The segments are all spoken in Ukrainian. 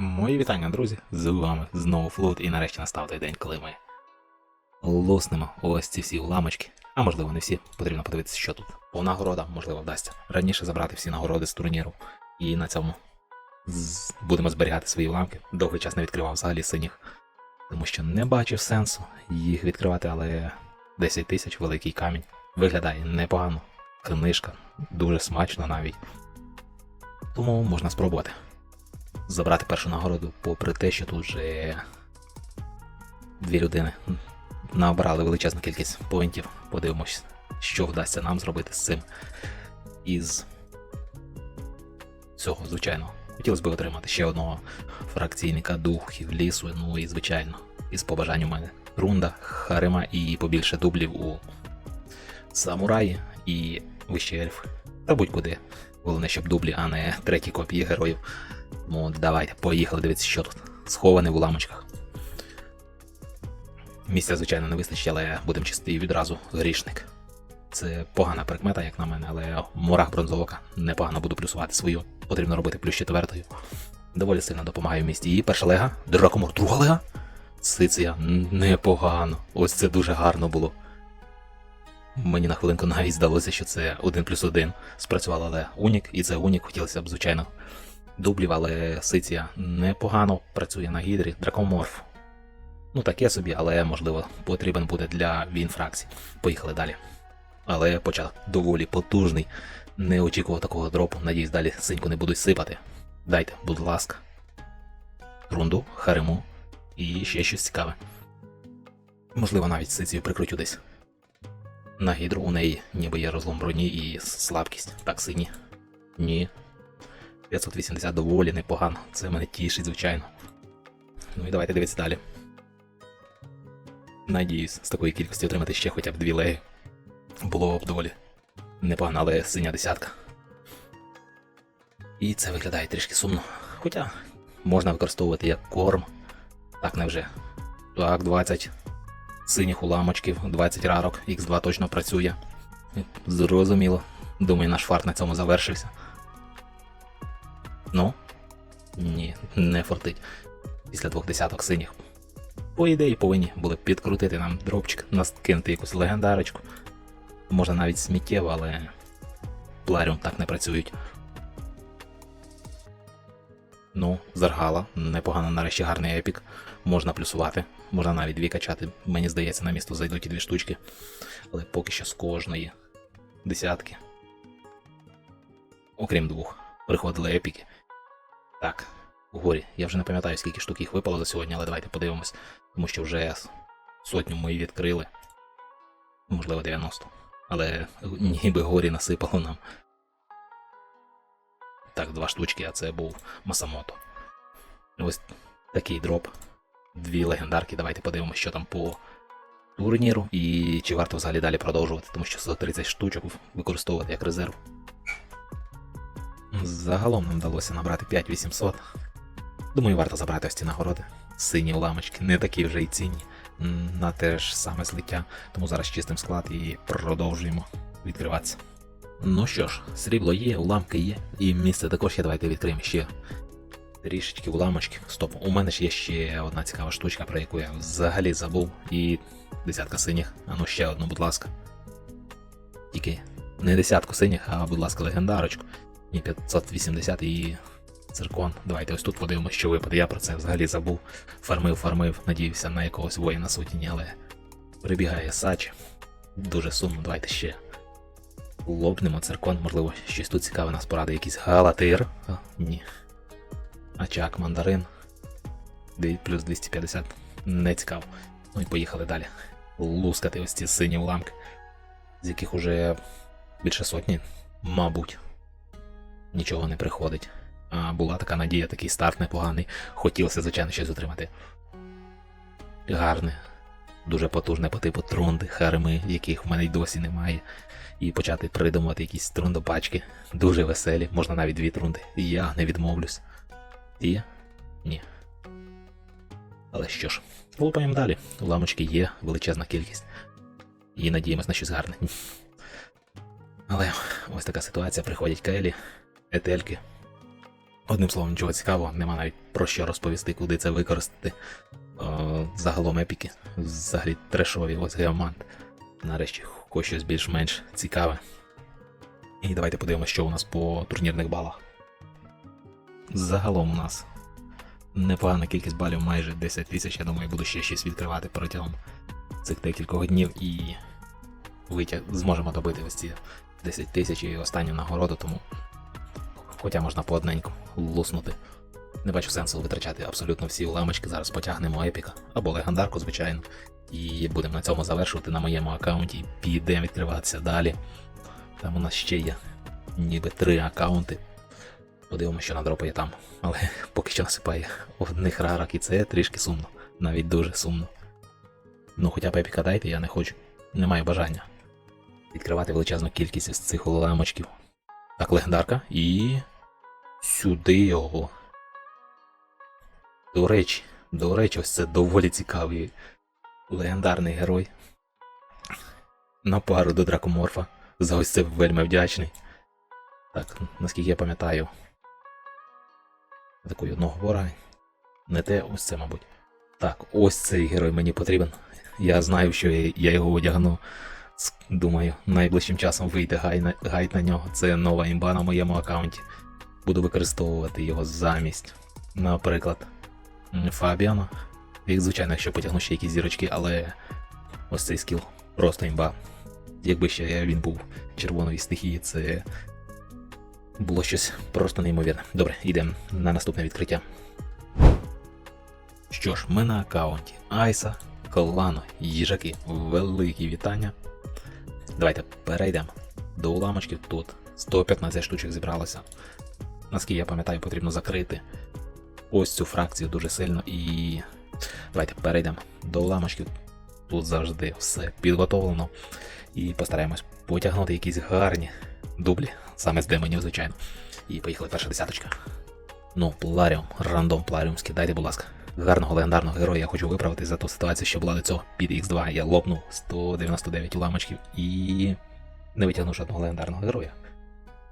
Мої вітання, друзі! З вами знову флот, і нарешті настав той день, коли ми луснемо ось ці всі уламочки. А можливо, не всі. Потрібно подивитися, що тут. По нагородам, можливо, вдасться. Раніше забрати всі нагороди з турніру. І на цьому будемо зберігати свої уламки. Довгий час не відкривав взагалі синіх. Тому що не бачив сенсу їх відкривати, але 10 тисяч великий камінь. Виглядає непогано. Книжка, дуже смачно навіть. Тому можна спробувати забрати першу нагороду, попри те, що тут вже дві людини набрали величезну кількість поінтів. Подивимось, що вдасться нам зробити з цим. Із цього, звичайно. Хотілося б отримати ще одного фракційника духів лісу, ну і звичайно, із побажань у мене рунда, харима і побільше дублів у самураї і вищий ельф. Та будь-куди. Головне, щоб дублі, а не треті копії героїв. Ну, давайте, поїхали, дивіться, що тут. Сховане в уламочках. Місця, звичайно, не вистачить, але будемо чистий відразу грішник. Це погана прикмета, як на мене, але морах бронзовока непогано буду плюсувати свою. Потрібно робити плюс четвертою. Доволі сильно допомагає в місті. І перша лега, Дракомор, друга лега. Сиція, непогано. Ось це дуже гарно було. Мені на хвилинку навіть здалося, що це один плюс один спрацювало, але Унік, і це Унік хотілося б, звичайно, дублів, але Сиція непогано працює на гідрі. Дракоморф. Ну таке собі, але можливо потрібен буде для він фракцій. Поїхали далі. Але початок доволі потужний. Не очікував такого дропу. Надіюсь, далі синьку не будуть сипати. Дайте, будь ласка. Рунду, хариму і ще щось цікаве. Можливо, навіть сицію прикрутю десь. На гідру у неї ніби є розлом броні і слабкість. Так сині. Ні. 580 доволі непогано. Це мене тішить, звичайно. Ну і давайте дивитися далі. Надіюсь, з такої кількості отримати ще хоча б дві леги. Було б доволі непогано, але синя десятка. І це виглядає трішки сумно. Хоча можна використовувати як корм. Так не вже. Так, 20 синіх уламочків, 20 рарок, Х2 точно працює. Зрозуміло. Думаю, наш фарт на цьому завершився. Ну? Ні, не фортить. Після двох десяток синіх. По ідеї повинні були підкрутити нам дропчик, наскинути якусь легендарочку. Можна навіть сміттєво, але пларіум так не працюють. Ну, заргала, непогано, нарешті гарний епік. Можна плюсувати, можна навіть дві качати. Мені здається, на місто зайдуть і дві штучки. Але поки що з кожної десятки. Окрім двох, приходили епіки. Так, угорі. Я вже не пам'ятаю, скільки штук їх випало за сьогодні, але давайте подивимось. Тому що вже сотню ми відкрили. Можливо, 90. Але ніби горі насипало нам. Так, два штучки, а це був Масамото. Ось такий дроп. Дві легендарки. Давайте подивимося, що там по турніру. І чи варто взагалі далі продовжувати, тому що 130 штучок використовувати як резерв. Загалом нам вдалося набрати 5800. Думаю, варто забрати ось ці нагороди. Сині уламочки, не такі вже й цінні. На те ж саме злиття. Тому зараз чистим склад і продовжуємо відкриватися. Ну що ж, срібло є, уламки є, і місце також є. Давайте відкриємо ще трішечки уламочки. Стоп, у мене ж є ще одна цікава штучка, про яку я взагалі забув. І десятка синіх. А ну ще одну, будь ласка. Тільки не десятку синіх, а будь ласка, легендарочку. І 580 і циркон. Давайте ось тут подивимося, що випаде. Я про це взагалі забув. Фармив, фармив, надіявся на якогось воїна сутіні, але прибігає Сач. Дуже сумно, давайте ще. Лопнемо циркон, можливо, щось тут цікаве нас порадить, якийсь галатир. А, ні. Ачак, мандарин. Плюс 250. Не цікаво. Ну і поїхали далі. Лускати ось ці сині уламки, з яких уже більше сотні, мабуть, нічого не приходить. А була така надія, такий старт непоганий. Хотілося, звичайно, щось отримати. Гарне, дуже потужне по типу трунди, харми, яких в мене й досі немає. І почати придумувати якісь трундопачки. Дуже веселі, можна навіть дві трунди. Я не відмовлюсь. Є? Ні. Але що ж, лупаємо далі. Ламочки є, величезна кількість. І надіємось на щось гарне. Але ось така ситуація. Приходять Келі, етельки. Одним словом, нічого цікавого, нема навіть про що розповісти, куди це використати. О, загалом епіки, взагалі трешові, ось геомант. Нарешті хоч щось більш-менш цікаве. І давайте подивимося, що у нас по турнірних балах. Загалом у нас непогана кількість балів, майже 10 тисяч. Я думаю, буду ще щось відкривати протягом цих декількох днів і витяг зможемо добити ось ці 10 тисяч і останню нагороду, тому хоча можна по луснути. Не бачу сенсу витрачати абсолютно всі уламочки. Зараз потягнемо епіка або легендарку, звичайно. І будемо на цьому завершувати на моєму аккаунті. Підемо відкриватися далі. Там у нас ще є ніби три аккаунти. Подивимося, що надропає там. Але поки що насипає одних рарок, і це трішки сумно. Навіть дуже сумно. Ну, хоча б епіка дайте, я не хочу. Не маю бажання відкривати величезну кількість з цих уламочків. Так, легендарка. І. Сюди його. До речі, до речі, ось це доволі цікавий легендарний герой. На пару до дракоморфа. За ось це вельми вдячний. Так, наскільки я пам'ятаю. Такої одного ворога. Не те, ось це, мабуть. Так, ось цей герой мені потрібен. Я знаю, що я його одягну. Думаю, найближчим часом вийде гайд на нього. Це нова імба на моєму аккаунті. Буду використовувати його замість, наприклад, Фабіана. Як звичайно, якщо потягну ще якісь зірочки, але ось цей скіл просто імба. Якби ще він був червоної стихії, це було щось просто неймовірне. Добре, йдемо на наступне відкриття. Що ж, ми на аккаунті Айса, Колано, їжаки. Великі вітання. Давайте перейдемо до уламочків. Тут 115 штучок зібралося. Наскільки я пам'ятаю, потрібно закрити ось цю фракцію дуже сильно і. Давайте перейдемо до уламочків. Тут завжди все підготовлено. І постараємось потягнути якісь гарні дублі, саме з демонів, звичайно. І поїхали перша десяточка. Ну, Пларіум, рандом Пларіум, скидайте, будь ласка. Гарного легендарного героя я хочу виправити за ту ситуацію, що була до цього під X2. Я лопнув 199 уламочків і не витягнув жодного легендарного героя.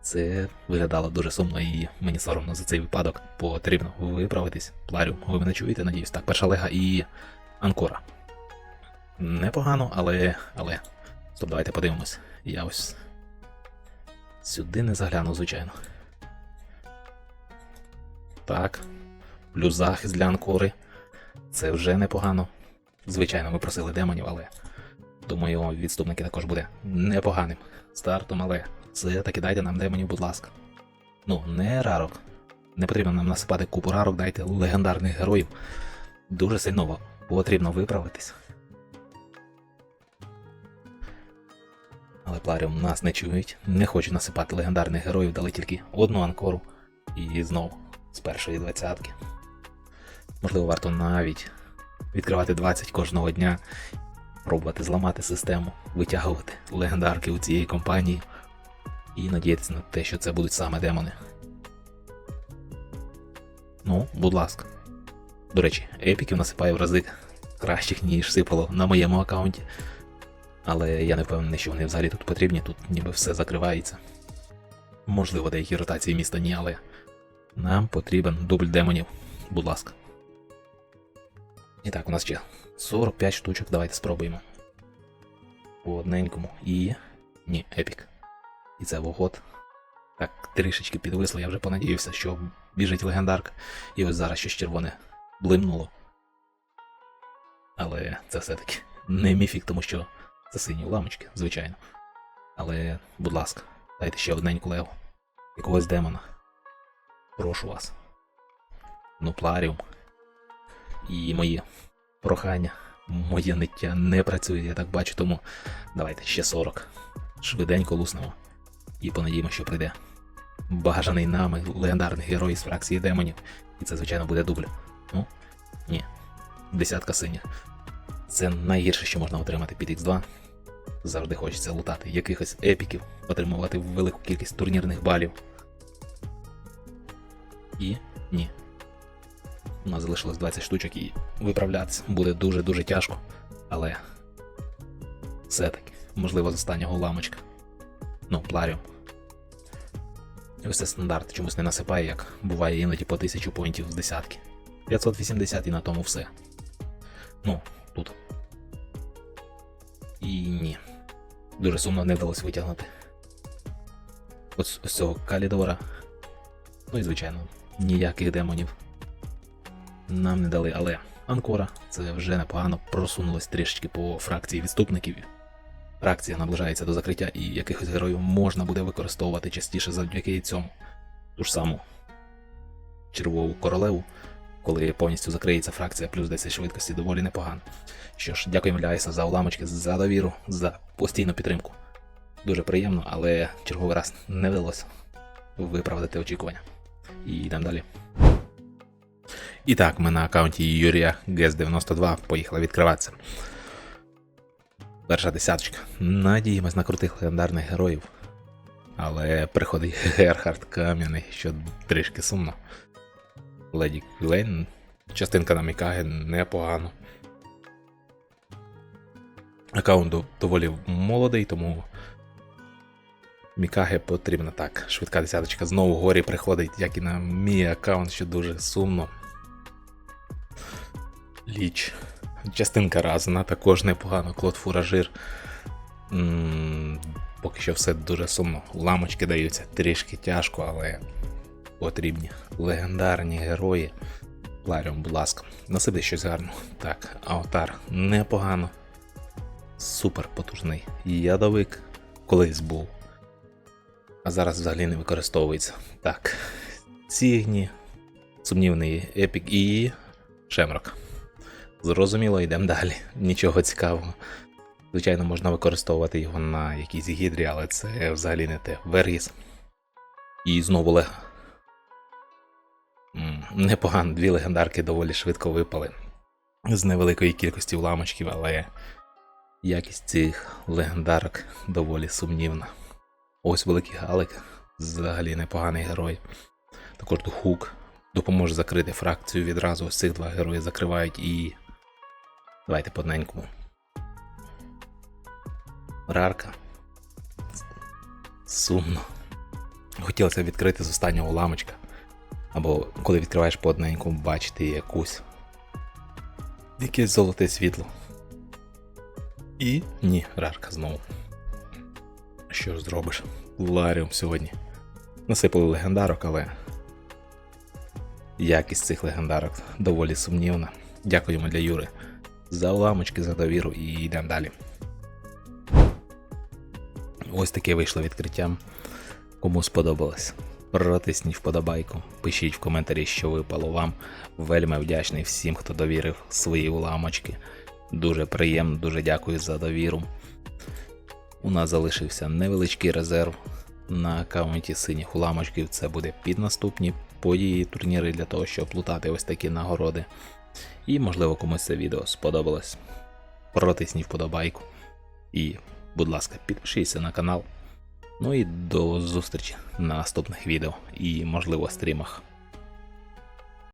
Це виглядало дуже сумно і мені соромно за цей випадок. Потрібно виправитись. Пларіум, ви мене чуєте, надіюсь. Так, перша лега і Анкора. Непогано, але. але. Стоп, давайте подивимось. Я ось. Сюди не заглянув, звичайно. Так. Плюс захист для анкори. Це вже непогано. Звичайно, ми просили демонів, але думаю, відступники також буде непоганим стартом, але це таки дайте нам демонів, будь ласка. Ну, не рарок. Не потрібно нам насипати купу рарок, дайте легендарних героїв. Дуже сильно потрібно виправитись. Але Пларіум нас не чують, не хочуть насипати легендарних героїв, дали тільки одну анкору. І знову з першої двадцятки. Можливо, варто навіть відкривати 20 кожного дня, пробувати зламати систему, витягувати легендарки у цієї компанії і надіятися на те, що це будуть саме демони. Ну, будь ласка. До речі, епіків насипаю в рази кращих, ніж сипало на моєму аккаунті. Але я не впевнений, що вони взагалі тут потрібні, тут ніби все закривається. Можливо, деякі ротації міста ні, але нам потрібен дубль демонів. Будь ласка. І так, у нас ще 45 штучок, давайте спробуємо. По одненькому. І. Ні, епік. І це вогод. Так, трішечки підвисло, я вже понадіявся, що біжить легендарка. І ось зараз щось червоне блимнуло. Але це все-таки не міфік, тому що це сині ламочки, звичайно. Але, будь ласка, дайте ще одненьку леву. Якогось демона. Прошу вас. Ну, пларіум. І мої прохання, моє ниття не працює, я так бачу, тому давайте ще 40. Швиденько луснемо. І понадіємо, що прийде. Бажаний нами легендарний герой з фракції демонів. І це, звичайно, буде дубль. Ну, ні. Десятка синіх. Це найгірше, що можна отримати під X2. Завжди хочеться лутати якихось епіків, отримувати велику кількість турнірних балів. І ні. У нас залишилось 20 штучок і виправлятися буде дуже-дуже тяжко. Але все-таки, можливо, з останнього ламочка. Ну, пларіум. Ось це стандарт чомусь не насипає, як буває іноді по 1000 поінтів з десятки. 580 і на тому все. Ну, тут. І ні. Дуже сумно не вдалося витягнути. Ось ось цього калідора. Ну і звичайно, ніяких демонів нам не дали, але Анкора це вже непогано просунулось трішечки по фракції відступників. Фракція наближається до закриття, і якихось героїв можна буде використовувати частіше завдяки цьому. Ту ж саму червову королеву, коли повністю закриється фракція, плюс 10 швидкості доволі непогано. Що ж, дякуємо для Айса за уламочки, за довіру, за постійну підтримку. Дуже приємно, але черговий раз не вдалося виправдати очікування. І йдемо далі. І так, ми на аккаунті Юрія ГЕС92 поїхали відкриватися. Перша десяточка. Надіємось на крутих легендарних героїв. Але приходить Герхард Кам'яний, що трішки сумно. Леді Квілейн, частинка на Мікаге непогано. Аккаунт доволі молодий, тому Мікаге потрібна так. Швидка десяточка знову горі приходить, як і на мій аккаунт, що дуже сумно. Ліч. Частинка разна, також непогано. Клод Фуражир. Поки що все дуже сумно. Уламочки даються трішки тяжко, але потрібні. Легендарні герої. Ларіум, будь ласка, насиди щось гарно. Так, Аотар непогано. Супер потужний. Ядовик колись був. А зараз взагалі не використовується. Так. Цігні. Сумнівний епік і. Шемрок. Зрозуміло, йдемо далі. Нічого цікавого. Звичайно, можна використовувати його на якійсь гідрі, але це взагалі не те. Вергіс. І знову лег. Непогано, дві легендарки доволі швидко випали. З невеликої кількості уламочків, але якість цих легендарок доволі сумнівна. Ось великий Галик, взагалі непоганий герой. Також Хук допоможе закрити фракцію відразу. Ось цих два герої закривають і. Давайте по одненькому. Рарка. Сумно. Хотілося відкрити з останнього ламочка. Або коли відкриваєш по одненькому, бачити якусь. Якесь золоте світло. І ні, рарка знову. Що ж зробиш? Ларіум сьогодні. Насипали легендарок, але якість цих легендарок доволі сумнівна. Дякуємо для Юри за уламочки, за довіру і йдемо далі. Ось таке вийшло відкриттям. Кому сподобалось, протисніть вподобайку, пишіть в коментарі, що випало вам. Вельми вдячний всім, хто довірив свої уламочки. Дуже приємно, дуже дякую за довіру. У нас залишився невеличкий резерв на аккаунті синіх уламочків. Це буде під наступні події, турніри для того, щоб лутати ось такі нагороди. І, можливо, комусь це відео сподобалось. Протисніть вподобайку. І, будь ласка, підпишіться на канал. Ну і до зустрічі на наступних відео і, можливо, стрімах.